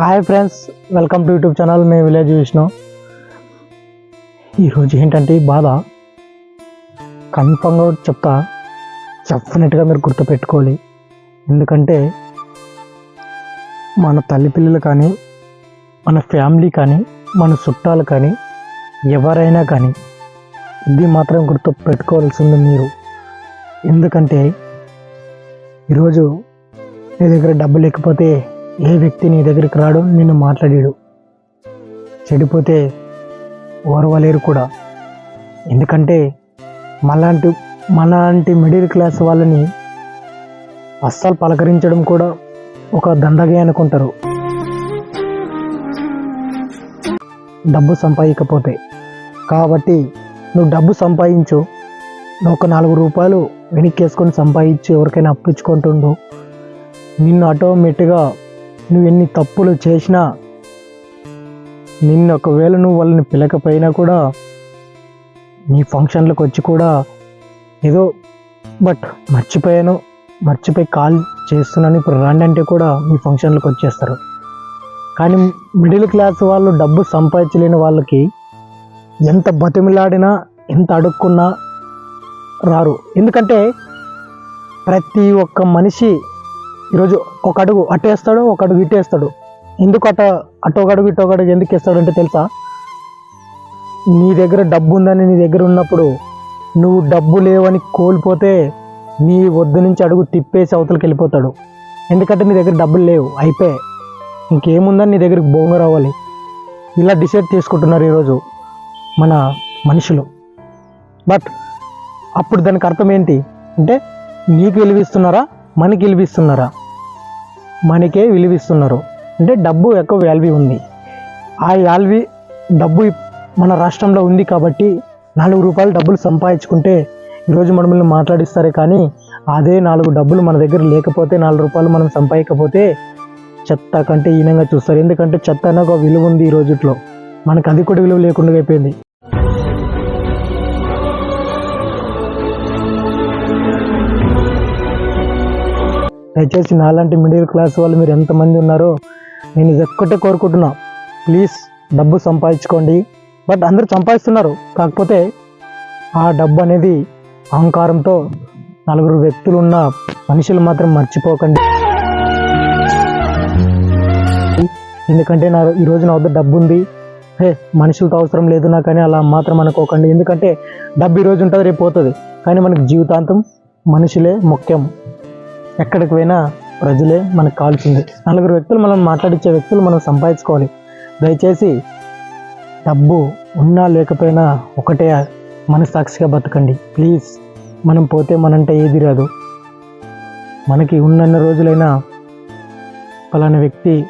Hi friends welcome to YouTube channel మేము village Vishnu ఈరోజు ఏంటంటే ఈ బాధ. కన్ఫామ్గా చెప్తా. చెప్పనట్టుగా మీరు గుర్తుపెట్టుకోవాలి. ఎందుకంటే మన తల్లి పిల్లలు కానీ మన ఫ్యామిలీ కానీ మన చుట్టాలు కానీ ఎవరైనా కానీ ఇది మాత్రం గుర్తు పెట్టుకోవాల్సింది మీరు. ఎందుకంటే ఈరోజు నీ దగ్గర డబ్బు లేకపోతే ఏ వ్యక్తి నీ దగ్గరికి రాడు నిన్ను మాట్లాడాడు. చెడిపోతే ఓర్వలేరు కూడా. ఎందుకంటే మనలాంటి మనలాంటి మిడిల్ క్లాస్ వాళ్ళని అస్సలు పలకరించడం కూడా ఒక దండగే అనుకుంటారు. డబ్బు సంపాదించకపోతే కాబట్టి నువ్వు డబ్బు సంపాదించు. నువ్వు ఒక నాలుగు రూపాయలు వెనక్కి వేసుకొని సంపాదించి ఎవరికైనా అప్పించుకుంటుండు. నిన్ను ఆటోమేటిక్గా నువ్వు ఎన్ని తప్పులు చేసినా నిన్ను ఒకవేళ నువ్వు వాళ్ళని పిలకపోయినా కూడా నీ ఫంక్షన్లకు వచ్చి కూడా ఏదో బట్ మర్చిపోయాను మర్చిపోయి కాల్ చేస్తున్నాను. ఇప్పుడు రండి అంటే కూడా మీ ఫంక్షన్లకు వచ్చేస్తారు. కానీ మిడిల్ క్లాస్ వాళ్ళు డబ్బు సంపాదించలేని వాళ్ళకి ఎంత బతిమిలాడినా ఎంత అడుక్కున్నా రారు. ఎందుకంటే ప్రతి ఒక్క మనిషి ఈరోజు ఒక అడుగు అట్టేస్తాడు ఒక అడుగు ఇట్టేస్తాడు. ఎందుకు అట అటు ఒక అడుగు ఇటు ఒక అడుగు ఎందుకు వేస్తాడంటే తెలుసా? నీ దగ్గర డబ్బు ఉందని నీ దగ్గర ఉన్నప్పుడు నువ్వు డబ్బు లేవని కోల్పోతే నీ వద్ద నుంచి అడుగు తిప్పేసి అవతలకి వెళ్ళిపోతాడు. ఎందుకంటే నీ దగ్గర డబ్బులు లేవు అయిపోయాయి. ఇంకేముందని నీ దగ్గరికి బొంగ రావాలి. ఇలా డిసైడ్ చేసుకుంటున్నారు ఈరోజు మన మనుషులు. బట్ అప్పుడు దానికి అర్థం ఏంటి? అంటే నీకు విలువిస్తున్నారా? మనకి విలువిస్తున్నారా మనకే విలువిస్తున్నారు. అంటే డబ్బు ఎక్కువ వాల్యూ ఉంది. ఆ వాల్యూ డబ్బు మన రాష్ట్రంలో ఉంది కాబట్టి నాలుగు రూపాయలు డబ్బులు సంపాదించుకుంటే ఈరోజు మనల్ని మాట్లాడిస్తారే కానీ అదే నాలుగు డబ్బులు మన దగ్గర లేకపోతే నాలుగు రూపాయలు మనం సంపాదించకపోతే చెత్త కంటే ఈనంగా చూస్తారు. ఎందుకంటే చెత్త అనే ఒక విలువ ఉంది ఈ రోజుట్లో. మనకు అది కూడా విలువ లేకుండా అయిపోయింది. దయచేసి నాలాంటి మిడిల్ క్లాస్ వాళ్ళు మీరు ఎంతమంది ఉన్నారో నేను ఇది ఒక్కటే కోరుకుంటున్నా. ప్లీజ్ డబ్బు సంపాదించుకోండి. బట్ అందరూ సంపాదిస్తున్నారు. కాకపోతే ఆ డబ్బు అనేది అహంకారంతో నలుగురు వ్యక్తులు ఉన్న మనుషులు మాత్రం మర్చిపోకండి. ఎందుకంటే నా ఈరోజు నా వద్ద డబ్బు ఉంది హే మనుషులతో అవసరం లేదు నాకు కానీ అలా మాత్రం అనుకోకండి. ఎందుకంటే డబ్బు ఈరోజు ఉంటుంది రేపు పోతుంది. కానీ మనకు జీవితాంతం మనుషులే ముఖ్యం. ఎక్కడికి పోయినా ప్రజలే మనకు కావాల్సింది. నలుగురు వ్యక్తులు మనం మాట్లాడించే వ్యక్తులు మనం సంపాదించుకోవాలి. దయచేసి డబ్బు ఉన్నా లేకపోయినా ఒకటే మనసాక్షిగా బతకండి. ప్లీజ్ మనం పోతే మనంటే ఏది రాదు. మనకి ఉన్నన్న రోజులైనా ఫలానా వ్యక్తి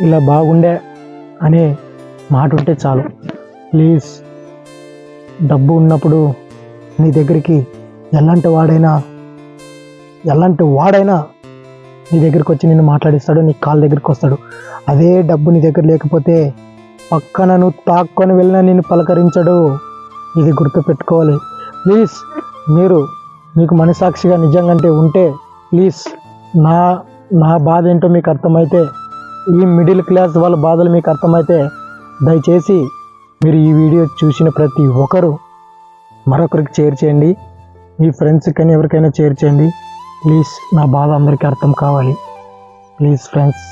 ఇలా బాగుండే అనే మాట ఉంటే చాలు. ప్లీజ్ డబ్బు ఉన్నప్పుడు నీ దగ్గరికి ఎలాంటి వాడైనా ఎలాంటి వాడైనా నీ దగ్గరికి వచ్చి నిన్ను మాట్లాడిస్తాడు నీ కాళ్ళ దగ్గరికి వస్తాడు. అదే డబ్బు నీ దగ్గర లేకపోతే పక్కన నువ్వు తాక్కొని వెళ్ళినా నిన్ను పలకరించడు. ఇది గుర్తుపెట్టుకోవాలి ప్లీజ్ మీరు మీకు మనసాక్షిగా నిజంగా ఉంటే ప్లీజ్ నా నా బాధ ఏంటో మీకు అర్థమైతే ఈ మిడిల్ క్లాస్ వాళ్ళ బాధలు మీకు అర్థమైతే దయచేసి మీరు ఈ వీడియో చూసిన ప్రతి ఒక్కరు మరొకరికి షేర్ చేయండి. మీ ఫ్రెండ్స్కి కానీ ఎవరికైనా షేర్ చేయండి. ప్లీజ్ నా బాధ అందరికీ అర్థం కావాలి. Please friends.